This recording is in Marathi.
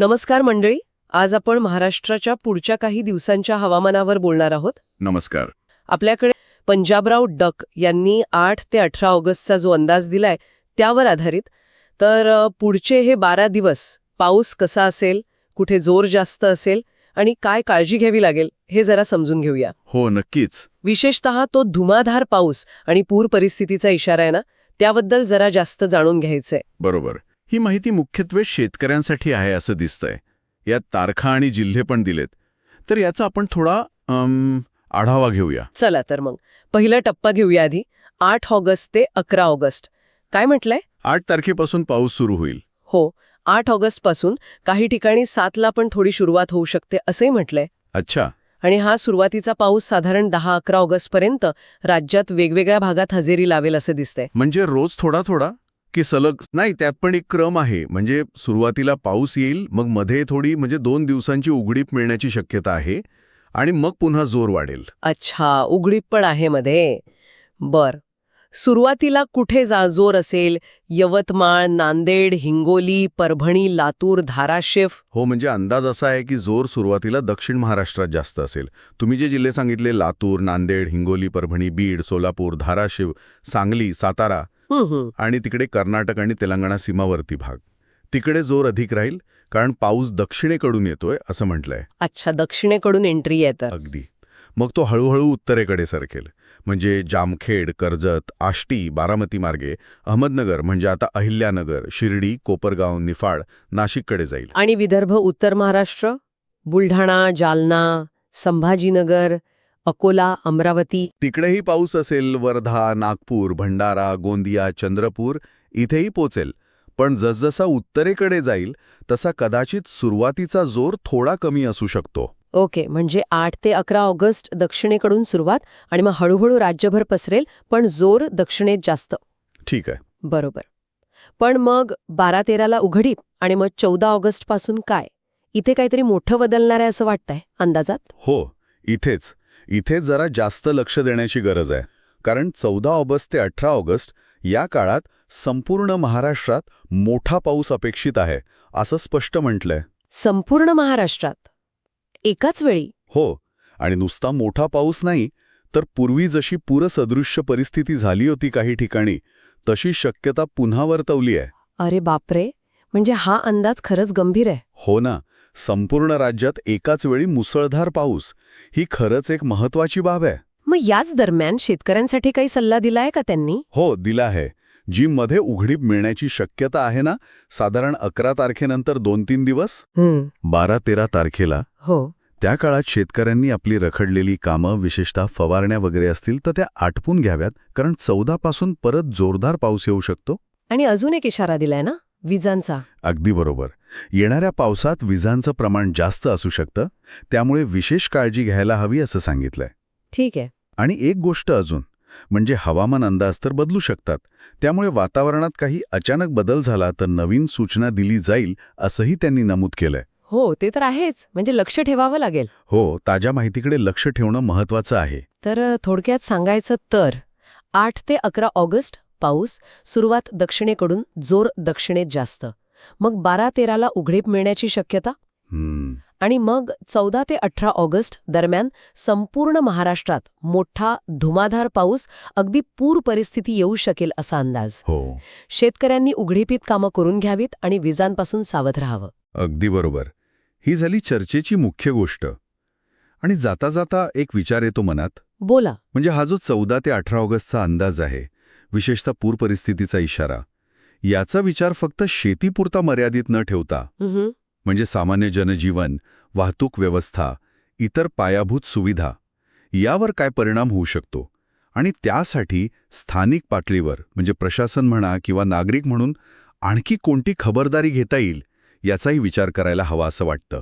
नमस्कार मंडळी आज आपण महाराष्ट्राच्या पुढच्या काही दिवसांच्या हवामानावर बोलणार आहोत. नमस्कार. आपल्याकडे पंजाबराव डक यांनी आठ ते अठरा ऑगस्टचा जो अंदाज दिलाय त्यावर आधारित. तर पुढचे हे बारा दिवस पाऊस कसा असेल कुठे जोर जास्त असेल आणि काय काळजी घ्यावी लागेल हे जरा समजून घेऊया. हो नक्कीच. विशेषतः तो धुमाधार पाऊस आणि पूर परिस्थितीचा इशारा आहे ना त्याबद्दल जरा जास्त जाणून घ्यायचंय. बरोबर. ही माहिती मुख्यत्वे शेतकऱ्यांसाठी आहे असं दिसतंय. यात तारखा आणि जिल्हे पण दिलेत. तर याचा आपण थोडा आढावा घेऊया. चला तर मग. पहिला टप्पा घेऊया आधी. आठ ऑगस्ट ते अकरा ऑगस्ट. काय म्हटलंय? आठ तारखेपासून पाऊस सुरू होईल. हो. आठ ऑगस्टपासून काही ठिकाणी सातला पण थोडी सुरुवात होऊ शकते असंही म्हटलंय. अच्छा. आणि हा सुरुवातीचा पाऊस साधारण दहा अकरा ऑगस्टपर्यंत राज्यात वेगवेगळ्या भागात हजेरी लावेल असं दिसतंय. म्हणजे रोज थोडा थोडा? की सलग नाही त्यात पण एक क्रम आहे. म्हणजे सुरुवातीला पाऊस येईल मग मध्ये थोडी म्हणजे दोन दिवसांची उघडीप मिळण्याची शक्यता आहे आणि मग पुन्हा जोर वाढेल. अच्छा उघडीप पण आहे मध्ये. बर. सुरुवातीला कुठे जा जोर असेल? यवतमाळ नांदेड हिंगोली परभणी लातूर धाराशिव? हो म्हणजे अंदाज असा आहे की जोर सुरुवातीला दक्षिण महाराष्ट्रात जास्त असेल. तुम्ही जे जिल्हे सांगितले लातूर नांदेड हिंगोली परभणी बीड सोलापूर धाराशिव सांगली सातारा. आणि तिकडे कर्नाटक आणि तेलंगणा सीमावर्ती भाग. तिकडे जोर अधिक राहील कारण पाऊस दक्षिणेकडून येतोय असं म्हटलंय. अच्छा दक्षिणेकडून एंट्री येतं अगदी. मग तो हळूहळू उत्तरेकडे सरकेल. म्हणजे जामखेड कर्जत आष्टी बारामती मार्गे अहमदनगर म्हणजे आता अहिल्यानगर शिर्डी कोपरगाव निफाड नाशिककडे जाईल. आणि विदर्भ उत्तर महाराष्ट्र? बुलढाणा जालना संभाजीनगर अकोला अमरावती. तिकडेही पाऊस असेल वर्धा नागपूर भंडारा गोंदिया चंद्रपूर इथेही पोचेल. पण जसजसा उत्तरेकडे जाईल तसा कदाचित सुरुवातीचा जोर थोडा कमी असू शकतो. ओके म्हणजे आठ ते अकरा ऑगस्ट दक्षिणेकडून सुरुवात आणि मग हळूहळू राज्यभर पसरेल पण जोर दक्षिणेत जास्त. ठीक आहे. बरोबर. पण मग बारा तेराला उघडीप आणि मग चौदा ऑगस्टपासून काय? इथे काहीतरी मोठं बदलणार आहे असं वाटतंय अंदाजात? हो इथेच. इथेच जरा जास्त लक्ष देण्याची गरज आहे. कारण चौदा ऑगस्ट ते अठरा ऑगस्ट या काळात संपूर्ण महाराष्ट्रात मोठा पाऊस अपेक्षित आहे असं स्पष्ट म्हटलंय. संपूर्ण महाराष्ट्रात? एकाच वेळी? हो आणि नुसता मोठा पाऊस नाही तर पूर्वी जशी पूरसदृश्य परिस्थिती झाली होती काही ठिकाणी तशी शक्यता पुन्हा वर्तवली आहे. अरे बापरे! म्हणजे हा अंदाज खरंच गंभीर आहे. हो ना संपूर्ण राज्यात एकाच वेळी मुसळधार पाऊस ही खरंच एक महत्वाची बाब आहे. मग याच दरम्यान शेतकऱ्यांसाठी काही सल्ला दिलाय का त्यांनी? हो दिला आहे. जी मध्ये उघडीप मिळण्याची शक्यता आहे ना साधारण अकरा तारखेनंतर दोन तीन दिवस? बारा तेरा तारखेला? हो. त्या काळात शेतकऱ्यांनी आपली रखडलेली कामं विशेषतः फवारण्या वगैरे असतील तर त्या आटपून घ्याव्यात कारण चौदा पासून परत जोरदार पाऊस येऊ शकतो. आणि अजून एक इशारा दिलाय ना? विजांचा. अगदी बरोबर. येणाऱ्या पावसात विजांचं प्रमाण जास्त असू शकतं त्यामुळे विशेष काळजी घ्यायला हवी असं सांगितलंय. ठीक आहे. आणि एक गोष्ट अजून म्हणजे हवामान अंदाज तर बदलू शकतात त्यामुळे वातावरणात काही अचानक बदल झाला तर नवीन सूचना दिली जाईल असंही त्यांनी नमूद केलंय. हो ते तर आहेच म्हणजे लक्ष ठेवावं लागेल. हो ताज्या माहितीकडे लक्ष ठेवणं महत्वाचं आहे. तर थोडक्यात सांगायचं तर आठ ते अकरा ऑगस्ट पाऊस सुरुवात दक्षिणेकडून जोर दक्षिणेत जास्त. मग बारा तेराला उघडीप मिळण्याची शक्यता? आणि मग चौदा ते अठरा ऑगस्ट दरम्यान संपूर्ण महाराष्ट्रात मोठा धुमाधार पाऊस अगदी पूर परिस्थिती येऊ शकेल असा अंदाज. हो. शेतकऱ्यांनी उघडीपीत कामं करून घ्यावीत आणि विजांपासून सावध राहावं. अगदी बरोबर. ही झाली चर्चेची मुख्य गोष्ट. आणि जाता जाता एक विचार येतो मनात. बोला. म्हणजे हा जो चौदा ते अठरा ऑगस्टचा अंदाज आहे विशेषतः पूर परिस्थितीचा इशारा. याचा विचार फक्त शेतीपुरता मर्यादित न ठेवता. म्हणजे सामान्य जनजीवन वाहतूक व्यवस्था इतर पायाभूत सुविधा यावर काय परिणाम होऊ शकतो? आणि त्यासाठी स्थानिक पातळीवर म्हणजे प्रशासन म्हणा किंवा नागरिक म्हणून आणखी कोणती खबरदारी घेता येईल याचाही विचार करायला हवा असं वाटतं.